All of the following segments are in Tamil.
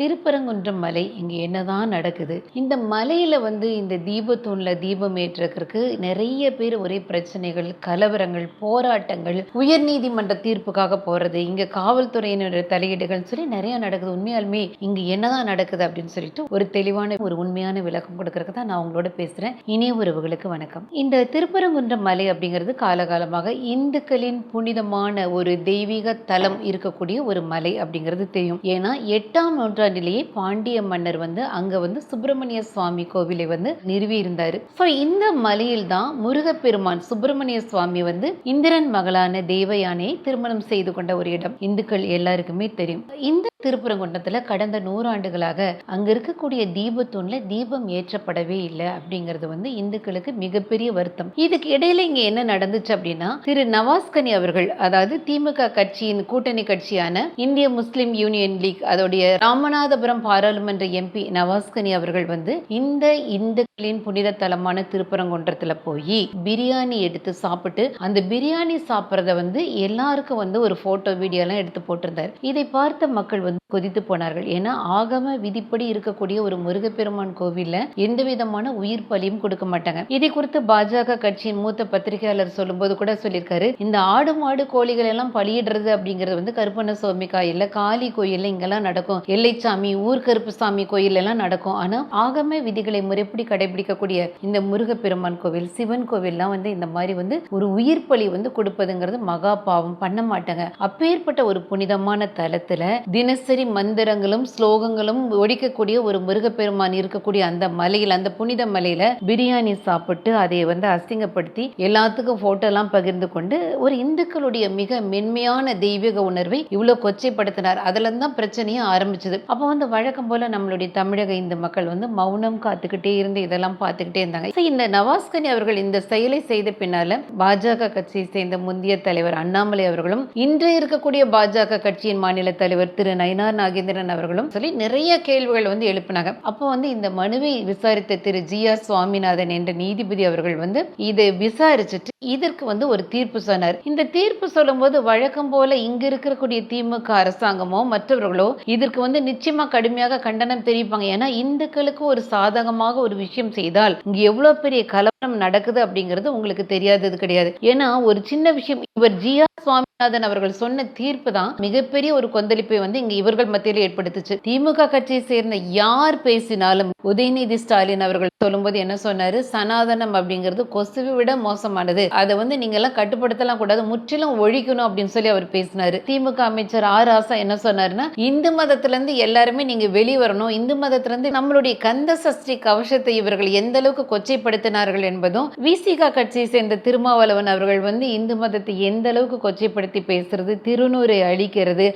திருப்பரங்குன்றம் மலை இங்கே என்னதான் நடக்குது? இந்த மலையில் வந்து இந்த தீபத்தூணில் தீபம் ஏற்றுறதுக்கு நிறைய பேர் ஒரே பிரச்சனைகள் கலவரங்கள் போராட்டங்கள் உயர்நீதிமன்ற தீர்ப்புக்காக போகிறது இங்கே காவல்துறையினர் தலையீடுகள் சொல்லி நிறைய நடக்குது. உண்மையாலுமே இங்கே என்னதான் நடக்குது அப்படின்னு சொல்லிட்டு ஒரு தெளிவான ஒரு உண்மையான விளக்கம் கொடுக்கறதுக்கு தான் நான் உங்களோட பேசுகிறேன் இனிய உறவுகளுக்கு வணக்கம். இந்த திருப்பரங்குன்றம் மலை அப்படிங்கிறது காலகாலமாக இந்துக்களின் புனிதமான ஒரு தெய்வீக தலம் இருக்கக்கூடிய ஒரு மலை அப்படிங்கிறது தெரியும். ஏன்னா எட்டாம் நூற்றாண்டிலேயே பாண்டிய மன்னர் வந்து அங்க வந்து சுப்பிரமணிய சுவாமி கோவிலை வந்து நிறுவி இருந்தாரு ஸோ இந்த மலையில் தான் முருகப்பெருமான் சுப்பிரமணிய சுவாமி வந்து இந்திரன் மகளான தேவயானையை திருமணம் செய்து கொண்ட ஒரு இடம். இந்துக்கள் எல்லாருக்குமே தெரியும். இந்த திருப்பரங்குன்றத்தில் கடந்த நூறாண்டுகளாக அங்க இருக்கக்கூடிய தீபத்தூண்ல தீபம் ஏற்றப்படவே இல்லை அப்படிங்கிறது வந்து இந்துக்களுக்கு மிகப்பெரிய வருத்தம். இதுக்கு இடையில இங்க என்ன நடந்துச்சு அப்படின்னா திரு நவாஸ்கனி அவர்கள் அதாவது திமுக கட்சியின் கூட்டணி கட்சியான இந்திய முஸ்லிம் யூனியன் லீக் அதோடைய ராமநாதபுரம் பாராளுமன்ற எம்பி நவாஸ்கனி அவர்கள் வந்து இந்த இந்து இந்துக்களின் புனித தலமான திருப்பரங்குன்றத்துல போய் பிரியாணி எடுத்து சாப்பிட்டு அந்த பிரியாணி சாப்பிட்றத வந்து எல்லாருக்கும் வந்து ஒரு ஃபோட்டோ வீடியோ எல்லாம் எடுத்து போட்டிருந்தார். இதை பார்த்த மக்கள் வந்து கொதித்து போனார்கள். ஏன்னா ஆகம விதிப்படி இருக்கக்கூடிய ஒரு முருகப்பெருமான் கோவில்ல எந்த விதமான உயிர் பலியும் கொடுக்க மாட்டாங்க. இதை குறித்து பாஜக கட்சியின் மூத்த பத்திரிகையாளர் சொல்லும்போது கூட சொல்லியிருக்காரு. இந்த ஆடு மாடு கோழிகள் எல்லாம் பலியிடுறது அப்படிங்கிறது வந்து கருப்பண்ண சுவாமி கோயில்ல காளி கோயில்ல இங்கெல்லாம் நடக்கும். எல்லைச்சாமி ஊர்கருப்பு சாமி கோயில் எல்லாம் நடக்கும். ஆனால் ஆகம விதிகளை முறைப்படி கடை கடைபிடிக்கக்கூடிய இந்த முருகப்பெருமான் கோவில் சிவன் கோவில்லாம் வந்து இந்த மாதிரி வந்து ஒரு உயிர் பலி வந்து கொடுப்பதுங்கிறது மகா பாவம் பண்ண மாட்டாங்க. அப்பேற்பட்ட ஒரு புனிதமான தலத்துல தினசரி மந்திரங்களும் ஸ்லோகங்களும் ஒடிக்கக்கூடிய ஒரு முருகப்பெருமான் இருக்கக்கூடிய அந்த மலையில் அந்த புனித மலையில பிரியாணி சாப்பிட்டு அதை வந்து அசிங்கப்படுத்தி எல்லாத்துக்கும் போட்டோலாம் பகிர்ந்து கொண்டு ஒரு இந்துக்களுடைய மிக மென்மையான தெய்வீக உணர்வை இவ்வளவு கொச்சைப்படுத்தினார். அதுல இருந்து தான் பிரச்சனையே ஆரம்பிச்சது. அப்போ வந்து வழக்கம் போல நம்மளுடைய தமிழக இந்து மக்கள் வந்து மௌனம் காத்துக்கிட்டே இருந்து இதை இதெல்லாம் பார்த்துக்கிட்டே இருந்தாங்க. இந்த நவாஸ்கனி அவர்கள் இந்த செயலை செய்த பின்னால பாஜக கட்சியை சேர்ந்த முந்தைய தலைவர் அண்ணாமலை அவர்களும் இன்று இருக்கக்கூடிய பாஜக கட்சியின் மாநில தலைவர் திரு நயினார் நாகேந்திரன் அவர்களும் சொல்லி நிறைய கேள்விகள் வந்து எழுப்பினாங்க. அப்போ வந்து இந்த மனுவை விசாரித்த திரு ஜி ஆர் சுவாமிநாதன் என்ற நீதிபதி அவர்கள் வந்து இதை விசாரிச்சுட்டு இதற்கு வந்து ஒரு தீர்ப்பு சொன்னார். இந்த தீர்ப்பு சொல்லும்போது வழக்கம் போல இங்க இருக்கக்கூடிய திமுக அரசாங்கமோ மற்றவர்களோ இதற்கு வந்து நிச்சயமா கடுமையாக கண்டனம் தெரிவிப்பாங்க. ஏன்னா இந்துக்களுக்கு ஒரு சாதகமாக ஒரு விஷயம் செய்தால் இங்க எவ்வளவு பெரிய கலவரம் நடக்குது அப்படிங்கிறது உங்களுக்கு தெரியாதது கிடையாது. ஏன்னா ஒரு சின்ன விஷயம் இவர் ஜி ஆர் சுவாமிநாதன் அவர்கள் சொன்ன தீர்ப்பு தான் மிகப்பெரிய ஒரு கொந்தளிப்பை வந்து இங்க இவர்கள் மத்தியில் ஏற்படுத்துச்சு. திமுக கட்சியை சேர்ந்த யார் பேசினாலும் உதயநிதி ஸ்டாலின் அவர்கள் சொல்லும்போது என்ன சொன்னாரு? சனாதனம் அப்படிங்கிறது கொசுவை விட மோசமானது. அதை வந்து நீங்க எல்லாம் கட்டுப்படுத்தலாம் கூடாது முற்றிலும் ஒழிக்கணும் அப்படின்னு சொல்லி அவர் பேசினாரு. திமுக அமைச்சர் ஆர் ஆசா என்ன சொன்னாருன்னா இந்து மதத்துல இருந்து எல்லாருமே நீங்க வெளிவரணும் இந்து மதத்துல இருந்து நம்மளுடைய கந்த சஷ்டி கவசத்தை இவர்கள் எந்த அளவுக்கு கொச்சைப்படுத்தினார்கள் என்பதும் விசிகா கட்சியை சேர்ந்த திருமாவளவன் அவர்கள் வந்து இந்து மதத்தை எந்த அளவுக்கு கொச்சைப்படுத்தி பேசுறது திருநூரை அழிக்கிறது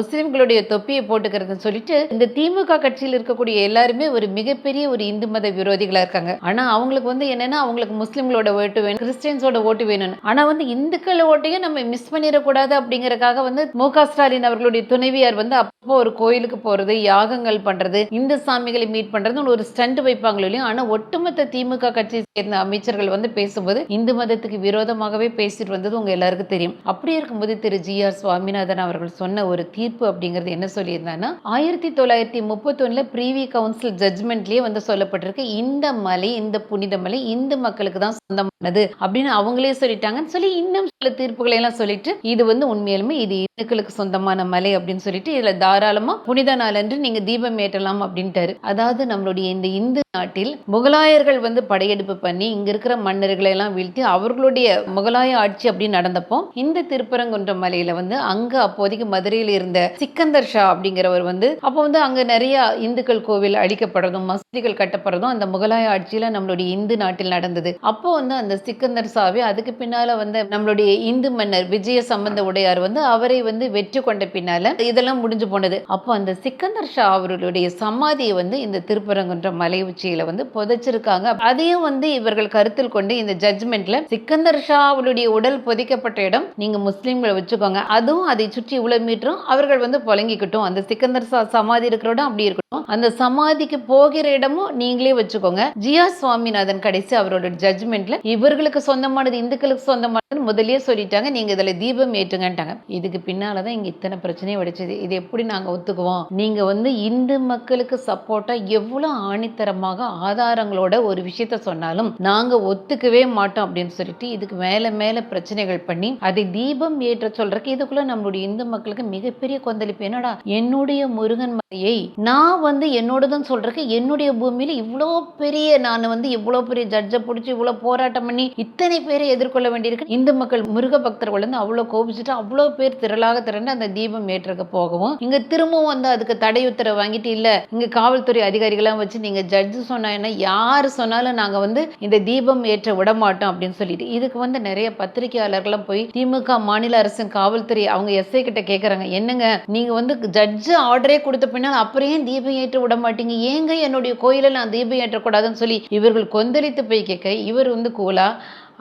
முஸ்லிம்களுடைய தொப்பியை போட்டுக்கிறதுன்னு சொல்லிட்டு இந்த திமுக கட்சியில் இருக்கக்கூடிய எல்லாருமே ஒரு மிகப்பெரிய ஒரு இந்து மத விரோதிகளா இருக்காங்க. ஆனா அவங்களுக்கு வந்து என்னன்னா அவங்களுக்கு முஸ்லிம்களோட ஓட்டு வேணும் கிறிஸ்டியன்ஸோட ஓட்டு வேணும் ஆனா வந்து இந்துக்கள் ஓட்டையும் நம்ம மிஸ் பண்ணிடக்கூடாது அப்படிங்கறக்காக வந்து மு ஸ்டாலின் அவர்களுடைய துணைவியார் வந்து அப்போ ஒரு கோயிலுக்கு போறது யாகங்கள் பண்றது இந்து சாமிகளை மீட் பண்றது ஒரு ஸ்டண்ட் வைப்பாங்களோ இல்லையா? ஆனா ஒட்டுமொத்த திமுக கட்சியை சேர்ந்த அமைச்சர்கள் வந்து பேசும்போது இந்து மதத்துக்கு விரோதமாகவே பேசிட்டு வந்தது உங்கள் எல்லாருக்கும் தெரியும். அப்படி இருக்கும்போது திரு ஜி ஆர் சுவாமிநாதன் அவர்கள் சொன்ன ஒரு தீர்ப்பு அப்படிங்கிறது என்ன சொல்லியிருந்தாங்கன்னா ஆயிரத்தி தொள்ளாயிரத்தி முப்பத்தொன்னுல ப்ரீவி கவுன்சில் ஜட்ஜ்மெண்ட்லேயே வந்து சொல்லப்பட்டிருக்கு இந்த மலை இந்த புனித மலை இந்து மக்களுக்கு தான் சொந்தமானது அப்படின்னு அவங்களே சொல்லிட்டாங்கன்னு சொல்லி இன்னும் சில தீர்ப்புகளை எல்லாம் சொல்லிட்டு இது வந்து உண்மையிலுமே இது இந்துக்களுக்கு சொந்தமான மலை அப்படின்னு சொல்லிட்டு இதுல தாராளமா புனித நாள் அன்று நீங்க தீபம் ஏற்றலாம் அப்படின்ட்டாரு. அதாவது நம்மளுடைய இந்த இந்து நாட்டில் முகலாயர்கள் வந்து படையெடுப்பு பண்ணி இங்க இருக்கிற மன்னர்களை எல்லாம் வீழ்த்தி அவர்களுடைய முகலாய ஆட்சி அப்படி நடந்தப்போ இந்த திருப்பரங்குன்ற மலையில வந்து அங்க அப்போதைக்கு மதுரையில் இருந்த சிக்கந்தர் ஷா அப்படிங்கிறவர் வந்து அப்போ வந்து அங்க நிறைய இந்துக்கள் கோவில் அழிக்கப்படுறதும் மசூதிகள் கட்டப்படுறதும் அந்த முகலாய ஆட்சியில நம்மளுடைய இந்து நாட்டில் நடந்தது. அப்போ வந்து அந்த சிக்கந்தர் ஷாவே அதுக்கு பின்னால வந்து நம்மளுடைய இந்து மன்னர் விஜய சம்பந்த உடையார் வந்து அவரை வந்து வெற்றி கொண்ட பின்னால இதெல்லாம் முடிஞ்சு போனது. அப்போ அந்த சிக்கந்தர் ஷா அவர்களுடைய சமாதியை வந்து இந்த திருப்பரங்குன்ற மலை உச்சியில வந்து புதைச்சிருக்காங்க. அதையும் வந்து இவர்கள் கருத்தில் கொண்டு இந்த ஜட்ஜ்மெண்ட்ல சிக்கந்தர் ஷா அவருடைய உடல் புதைக்கப்பட்ட இடம் நீங்க முஸ்லீம்களை வச்சுக்கோங்க. அதுவும் அதை சுற்றி இவ்வளவு மீட்டரும் அவர்கள் வந்து புழங்கிக்கிட்டும் அந்த சிக்கந்தர் ஷா சமாதி இருக்கிற இடம் அப்படி இருக்கட்டும். அந்த சமாதிக்கு போகிற இடமும் நீங்களே வச்சுக்கோங்க. ஜியா சுவாமிநாதன் கடைசி அவரோட ஜட்ஜ்மெண்ட்ல இவர்களுக்கு சொந்தமானது இந்துக்களுக்கு சொந்தமானது முதலே சொல்லிட்டாங்க. நீங்க இதுல தீபம் ஏற்றுங்கன்ட்டாங்க. இதுக்கு பின்னாலதான் இங்க இத்தனை பிரச்சனையும் வடிச்சது. இது எப்படி நாங்க ஒத்துக்குவோம்? நீங்க வந்து இந்து மக்களுக்கு சப்போர்ட்டா எவ்வளவு ஆணித்தரமாக ஆதாரங்களோட ஒரு விஷயத்த சொன்னாலும் நாங்க ஒத்துக்கவே மாட்டோம் அப்படின்னு சொல்லிட்டு இதுக்கு மேல மேல பிரச்சனைகள் பண்ணி அதை தீபம் ஏற்ற சொல்றதுக்கு இதுக்குள்ள நம்மளுடைய இந்து மக்களுக்கு மிகப்பெரிய கொந்தளிப்பு. என்னடா என்னுடைய முருகன் ஏய் நான் வந்து என்னோடதுன்னு சொல்றதுக்கு என்னுடைய பூமியில இவ்வளோ பெரிய நான் வந்து இவ்வளோ பெரிய ஜட்ஜை பிடிச்சி இவ்வளோ போராட்டம் பண்ணி இத்தனை பேரை எதிர்கொள்ள வேண்டியிருக்கு. இந்து மக்கள் முருக பக்தர்கள் வந்து அவ்வளோ கோபிச்சுட்டு அவ்வளோ பேர் திரளாக திரண்டு அந்த தீபம் ஏற்றுக்க போகவும் இங்க திரும்பவும் வந்து அதுக்கு தடை உத்தரவு வாங்கிட்டு இல்ல இங்க காவல்துறை அதிகாரிகளாம் வச்சு நீங்க ஜட்ஜு சொன்னா யார் சொன்னாலும் நாங்க வந்து இந்த தீபம் ஏற்ற விட மாட்டோம் அப்படின்னு சொல்லிட்டு. இதுக்கு வந்து நிறைய பத்திரிகையாளர்கள்லாம் போய் திமுக மாநில அரசு காவல்துறை அவங்க எஸ்ஐ கிட்ட கேக்குறாங்க. என்னங்க நீங்க வந்து ஜட்ஜு ஆர்டரே கொடுத்த பின்னால் அப்புறம் ஏன் தீபம் ஏற்ற விட மாட்டீங்க ஏங்க என்னுடைய கோயிலில் நான் தீபம் ஏற்றக்கூடாதுன்னு சொல்லி இவர்கள் கொந்தளித்து போய் கேட்க இவர் வந்து கூலா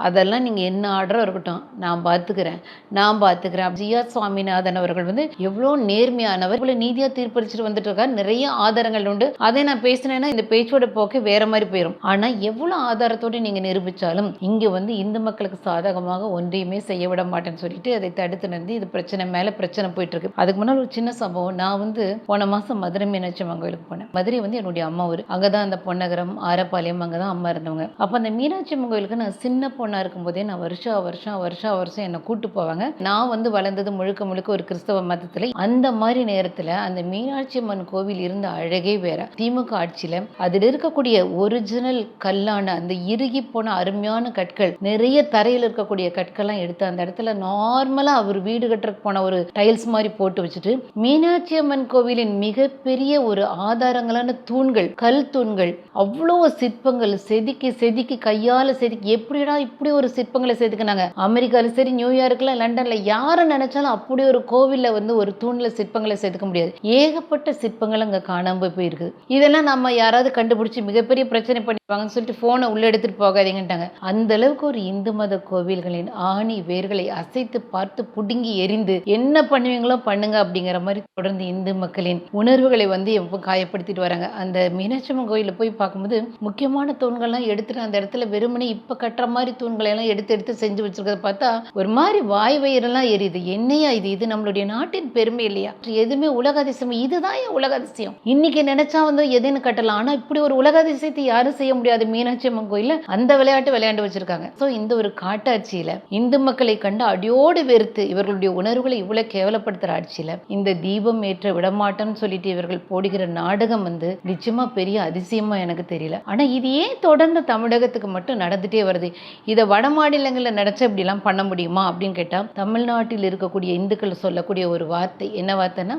அதெல்லாம் நீங்கள் என்ன ஆர்டரும் இருக்கட்டும் நான் பார்த்துக்கிறேன் நான் பார்த்துக்கிறேன் ஜியா சுவாமிநாதன் அவர்கள் வந்து எவ்வளோ நேர்மையானவர் இவ்வளோ நீதியாக தீர்ப்பளிச்சுட்டு வந்துட்டு இருக்காரு நிறைய ஆதாரங்கள் உண்டு. அதை நான் பேசினேன்னா இந்த பேச்சோட போக்கு வேற மாதிரி போயிடும் ஆனால் எவ்வளோ ஆதாரத்தோடு நீங்கள் நிரூபித்தாலும் இங்கே வந்து இந்து மக்களுக்கு சாதகமாக ஒன்றையுமே செய்ய விட மாட்டேன்னு சொல்லிட்டு அதை தடுத்து நிறுத்தி இது பிரச்சனை மேலே பிரச்சனை போயிட்டு இருக்கு அதுக்கு முன்னால் ஒரு சின்ன சம்பவம். நான் வந்து போன மாதம் மதுரை மீனாட்சி அம்மன் கோயிலுக்கு போனேன். மதுரை வந்து என்னுடைய அம்மா ஊர். அங்கே தான் அந்த பொன்னகரம் ஆரப்பாளையம் அங்கே தான் அம்மா இருந்தவங்க. அப்போ அந்த மீனாட்சி அம்மன் கோயிலுக்கு நான் சின்ன பொண்ணாக இருக்கும்போதே நான் வருஷம் வருஷம் வருஷம் வருஷம் என்னை கூட்டு போவாங்க. நான் வந்து வளர்ந்தது முழுக்க முழுக்க ஒரு கிறிஸ்தவ மதத்தில். அந்த மாதிரி நேரத்தில் அந்த மீனாட்சி அம்மன் கோவில் இருந்த அழகே வேற. திமுக ஆட்சியில் அதில் இருக்கக்கூடிய ஒரிஜினல் கல்லான அந்த இறுகி போன அருமையான கற்கள் நிறைய தரையில் இருக்கக்கூடிய கற்கள்லாம் எடுத்து அந்த இடத்துல நார்மலாக அவர் வீடு கட்டுறதுக்கு போன ஒரு டைல்ஸ் மாதிரி போட்டு வச்சுட்டு மீனாட்சி அம்மன் கோவிலின் மிகப்பெரிய ஒரு ஆதாரங்களான தூண்கள் கல் தூண்கள் அவ்வளோ சிற்பங்கள் செதுக்கி செதுக்கி கையால் செதுக்கி எப்படிடா இப்படி ஒரு சிற்பங்களை செதுக்குனாங்க அமெரிக்காவில் சரி நியூயார்க்கில் லண்டனில் யாரை நினைச்சாலும் அப்படி ஒரு கோவிலில் வந்து ஒரு தூணில் சிற்பங்களை செதுக்க முடியாது. ஏகப்பட்ட சிற்பங்கள் அங்கே காணாமல் போயிருக்குது இதெல்லாம் நம்ம யாராவது கண்டுபிடிச்சி மிகப்பெரிய பிரச்சனை பண்ணிப்பாங்கன்னு சொல்லிட்டு ஃபோனை உள்ளே எடுத்துகிட்டு போகாதீங்கன்ட்டாங்க. அந்த அளவுக்கு ஒரு இந்து மத கோவில்களின் ஆணி வேர்களை அசைத்து பார்த்து புடுங்கி எரிந்து என்ன பண்ணுவீங்களோ பண்ணுங்க அப்படிங்கிற மாதிரி தொடர்ந்து இந்து மக்களின் உணர்வுகளை வந்து எப்போ காயப்படுத்திட்டு வராங்க. அந்த மீனாட்சியம்மன் கோயிலில் போய் பார்க்கும்போது முக்கியமான தூண்கள்லாம் எடுத்துட்டு அந்த இடத்துல வெறுமனே இப்போ கட்டுற மாதிரி தூண்களை எல்லாம் எடுத்து எடுத்து செஞ்சு வச்சிருக்கிறத பார்த்தா ஒரு மாதிரி வாய் வயிறெல்லாம் எரியுது. என்னையா இது? இது நம்மளுடைய நாட்டின் பெருமை இல்லையா? எதுவுமே உலக அதிசயம் இதுதான் என் உலக அதிசயம் இன்னைக்கு நினைச்சா வந்து எதுன்னு கட்டலாம். ஆனால் இப்படி ஒரு உலக அதிசயத்தை யாரும் செய்ய முடியாது. மீனாட்சி அம்மன் கோயிலில் அந்த விளையாட்டு விளையாண்டு வச்சிருக்காங்க. ஸோ இந்த ஒரு காட்டாட்சியில் இந்து மக்களை கண்டு அடியோடு வெறுத்து இவர்களுடைய உணர்வுகளை இவ்வளோ கேவலப்படுத்துகிற ஆட்சியில் இந்த தீபம் ஏற்ற விடமாட்டோம்னு சொல்லிட்டு இவர்கள் போடுகிற நாடகம் வந்து நிச்சயமாக பெரிய அதிசயமாக எனக்கு தெரியல. ஆனால் இது ஏன் தொடர்ந்து தமிழகத்துக்கு மட்டும் நடந்துகிட்டே வருது? இதை வட மாநிலங்களில் நினச்சா இப்படிலாம் பண்ண முடியுமா அப்படின்னு கேட்டால் தமிழ்நாட்டில் இருக்கக்கூடிய இந்துக்கள் சொல்லக்கூடிய ஒரு வார்த்தை என்ன வார்த்தைன்னா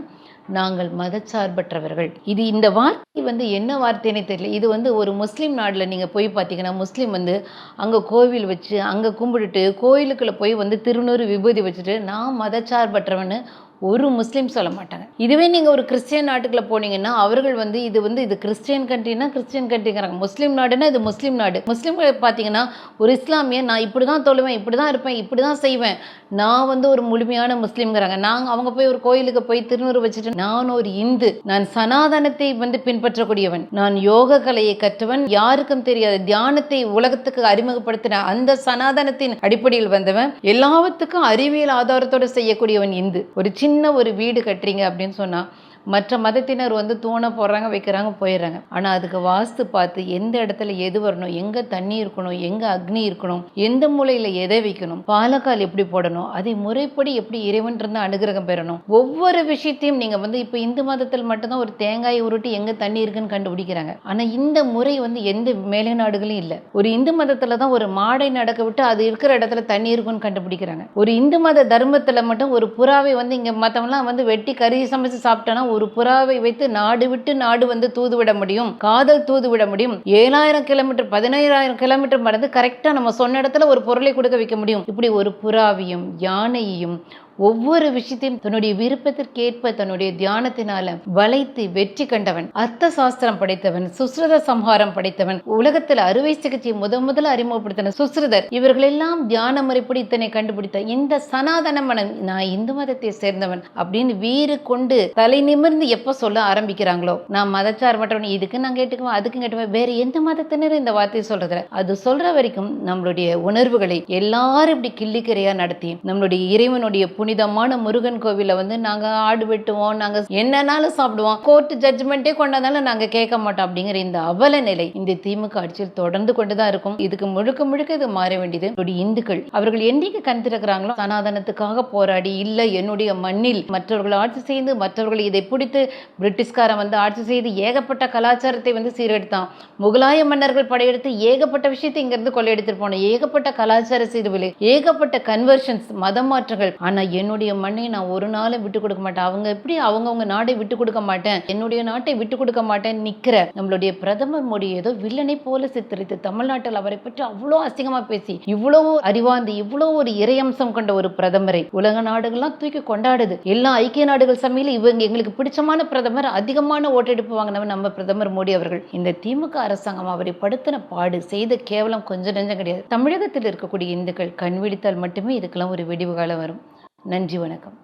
நாங்கள் மதச்சார்பற்றவர்கள். இது இந்த வார்த்தை வந்து என்ன வார்த்தைன்னு தெரியல. இது வந்து ஒரு முஸ்லீம் நாட்டில் நீங்கள் போய் பார்த்தீங்கன்னா முஸ்லீம் வந்து அங்கே கோவில் வச்சு அங்கே கும்பிட்டுட்டு கோயிலுக்குள்ளே போய் வந்து திருநூறு விபூதி வச்சுட்டு நான் மதச்சார்பற்றவன்னு ஒரு முஸ்லீம் சொல்ல மாட்டாங்க. இதுவே நீங்கள் ஒரு கிறிஸ்டியன் நாட்டுக்குள்ள போனீங்கன்னா அவர்கள் வந்து இது வந்து இது கிறிஸ்டியன் கண்ட்ரினா கிறிஸ்டியன் கண்ட்ரிங்கிறாங்க. முஸ்லீம் நாடுனா இது முஸ்லீம் நாடு. முஸ்லீம்கள் பார்த்தீங்கன்னா ஒரு இஸ்லாமிய நான் இப்படி தான் தொழுவேன் இப்படி தான் இருப்பேன் இப்படி தான் செய்வேன். நான் வந்து ஒரு முழுமையான முஸ்லீம்ங்கிறாங்க. நாங்கள் அவங்க போய் ஒரு கோயிலுக்கு போய் திருநூறு வச்சுட்டு நான் ஒரு இந்து. நான் சனாதனத்தை வந்து பின்பற்றக்கூடியவன். நான் யோக கலையை கற்றவன். யாருக்கும் தெரியாத. தியானத்தை உலகத்துக்கு அறிமுகப்படுத்தின அந்த சனாதனத்தின் அடிப்படையில் வந்தவன். எல்லாத்துக்கும் அறிவியல் ஆதாரத்தோடு செய்யக்கூடியவன் இந்து. ஒரு சின்ன ஒரு வீடு கட்டுறீங்க அப்படின்னு சொன்னா மற்ற மதத்தினர் வந்து தூணை போடுறாங்க வைக்கிறாங்க போயிடுறாங்க. ஆனால் அதுக்கு வாஸ்து பார்த்து எந்த இடத்துல எது வரணும் எங்கே தண்ணி இருக்கணும் எங்கே அக்னி இருக்கணும் எந்த மூலையில் எதை வைக்கணும் பாலக்கால் எப்படி போடணும் அதை முறைப்படி எப்படி இறைவன் இருந்து அனுகிரகம் பெறணும். ஒவ்வொரு விஷயத்தையும் நீங்கள் வந்து இப்போ இந்து மதத்தில் மட்டும்தான் ஒரு தேங்காயை உருட்டி எங்கே தண்ணி இருக்குன்னு கண்டுபிடிக்கிறாங்க. ஆனால் இந்த முறை வந்து எந்த மேலை நாடுகளையும் இல்லை. ஒரு இந்து மதத்தில் தான் ஒரு மாடை நடக்க விட்டு அது இருக்கிற இடத்துல தண்ணி இருக்குன்னு கண்டுபிடிக்கிறாங்க. ஒரு இந்து மத தர்மத்தில் மட்டும் ஒரு புறாவை வந்து இங்கே மற்றவங்களாம் வந்து வெட்டி கறி சமைச்சு சாப்பிட்டோன்னா ஒரு புறாவை வைத்து நாடு விட்டு நாடு வந்து தூது விட முடியும். காதல் தூது விட முடியும். ஏழாயிரம் கிலோமீட்டர் பதினேழாயிரம் கிலோமீட்டர் மறந்து கரெக்டாக நம்ம சொன்ன இடத்துல ஒரு பொருளை கொடுக்க வைக்க முடியும். இப்படி ஒரு புறாவையும் யானையையும் ஒவ்வொரு விஷயத்தையும் தன்னுடைய விருப்பத்திற்கேற்ப தன்னுடைய தியானத்தினால வளைத்து வெற்றி கண்டவன் அர்த்த சாஸ்திரம் படைத்தவன் சுஸ்ருத சம்ஹாரம் படைத்தவன் உலகத்தில் அறுவை சிகிச்சை முத முதல்ல அறிமுகப்படுத்தின சுஸ்ருதர். இவர்களெல்லாம் தியான முறைப்படி இத்தனை கண்டுபிடித்த இந்த சனாதன மனம் நான் இந்து மதத்தை சேர்ந்தவன் அப்படின்னு வீறு கொண்டு தலை நிமிர்ந்து எப்போ சொல்ல ஆரம்பிக்கிறாங்களோ? நான் மதச்சார்பற்றவன் இதுக்கு நான் கேட்டுக்குவேன் அதுக்கு கேட்டுக்குவேன் வேற எந்த மதத்தினரும் இந்த வார்த்தையை சொல்றதில்ல. அது சொல்ற வரைக்கும் நம்மளுடைய உணர்வுகளை எல்லாரும் இப்படி கிள்ளிக்கரையா நடத்தி நம்மளுடைய இறைவனுடைய புனிதமான முருகன் கோவிலில் வந்து நாங்க ஆடு வெட்டுவோம் நாங்க என்னன்னாலும் சாப்பிடுவோம். கோர்ட் ஜட்ஜ்மெண்ட்டே கொண்டாந்தாலும் நாங்க கேட்க மாட்டோம் அப்படிங்கிற இந்த அவல நிலை இந்த திமுக ஆட்சியில் தொடர்ந்து கொண்டு தான் இருக்கும். இதுக்கு முழுக்க முழுக்க இது மாற வேண்டியது இந்துக்கள். அவர்கள் என்னைக்கு கண் திறக்கிறாங்களோ சனாதனத்துக்காக போராடி இல்லை என்னுடைய மண்ணில் மற்றவர்கள் ஆட்சி செய்து மற்றவர்கள் இதை பிடித்து பிரிட்டிஷ்காரன் வந்து ஆட்சி செய்து ஏகப்பட்ட கலாச்சாரத்தை வந்து சீரெடுத்தான் முகலாய மன்னர்கள் படையெடுத்து ஏகப்பட்ட விஷயத்தை இங்கிருந்து கொள்ளையெடுத்துட்டு போனோம் ஏகப்பட்ட கலாச்சார சீர்விலை ஏகப்பட்ட கன்வர்ஷன்ஸ் மதம் மாற்றங்கள். ஆனால் என்னுடைய மண்ணை நான் ஒரு நாளும் விட்டு கொடுக்க மாட்டேன். அவங்க எப்படி அவங்கவுங்க நாடை விட்டு கொடுக்க மாட்டேன்? என்னுடைய நாட்டை விட்டு கொடுக்க மாட்டேன் நிக்கிற நம்மளுடைய பிரதமர் மோடி ஏதோ வில்லனை போல சித்தரித்து தமிழ்நாட்டில் அவரை பற்றி அவ்வளோ அசிங்கமா பேசி இவ்வளவு அறிவாந்து இவ்வளோ ஒரு இறையம்சம் கொண்ட ஒரு பிரதமரை உலக நாடுகள்லாம் தூக்கி கொண்டாடுது. எல்லா ஐக்கிய நாடுகள் சமையல இவங்க எங்களுக்கு பிடிச்சமான பிரதமர் அதிகமான ஓட்டெடுப்பு வாங்கினவர் நம்ம பிரதமர் மோடி அவர்கள். இந்த திமுக அரசாங்கம் அவரை படுத்தின பாடு செய்த கேவலம் கொஞ்சம் நெஞ்சம் கிடையாது. தமிழகத்தில் இருக்கக்கூடிய இந்துக்கள் கண் விழித்தால் மட்டுமே இதுக்கெல்லாம் ஒரு வெடிவு காலம் வரும். நன்றி வணக்கம்.